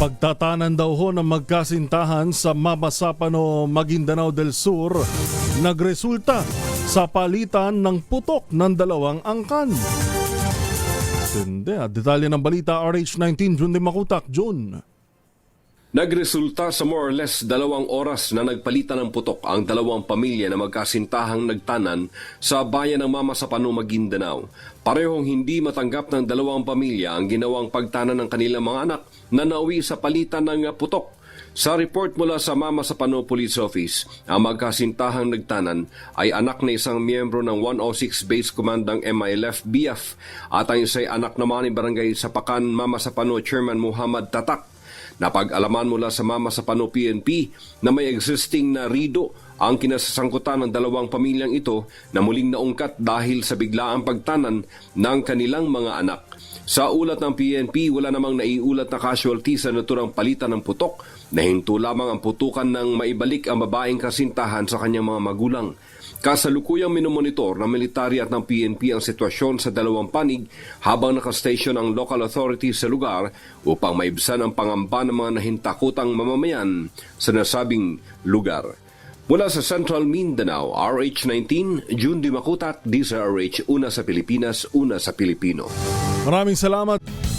Pagtatanan daw ho ng magkasintahan sa Mamasapano, Maguindanao del Sur nagresulta sa palitan ng putok ng dalawang angkan. Hindi, ah. detalye ng balita RH19 June Makutak, June. Nagresulta sa more or less dalawang oras na nagpalitan ng putok ang dalawang pamilya na magkasintahang nagtanan sa bayan ng Mama sa Pano. Parehong hindi matanggap ng dalawang pamilya ang ginawang pagtanan ng kanilang mga anak na nauwi sa palitan ng putok. Sa report mula sa Mama sa Pano Police Office, ang magkasintahang nagtanan ay anak na isang miyembro ng 106 Base Command ng MILF BF at ang isa'y anak naman ni Barangay Sapakan Mama sa Pano Chairman Muhammad Tatak. Napag-alaman mula sa Mama sa Pano PNP na may existing na rido ang kinasasangkutan ng dalawang pamilyang ito na muling naungkat dahil sa biglaang pagtanan ng kanilang mga anak. Sa ulat ng PNP, wala namang naiulat na casualty sa naturang palitan ng putok na hinto lamang ang putukan ng maibalik ang babaeng kasintahan sa kanyang mga magulang. Kasalukuyang minomonitor ng military at ng PNP ang sitwasyon sa dalawang panig habang nakastation ang local authorities sa lugar upang maibsan ang pangamba ng mga nahintakutang mamamayan sa nasabing lugar. Mula sa Central Mindanao, RH19, June Dimakutak, DZRH, una sa Pilipinas, una sa Pilipino. Maraming salamat.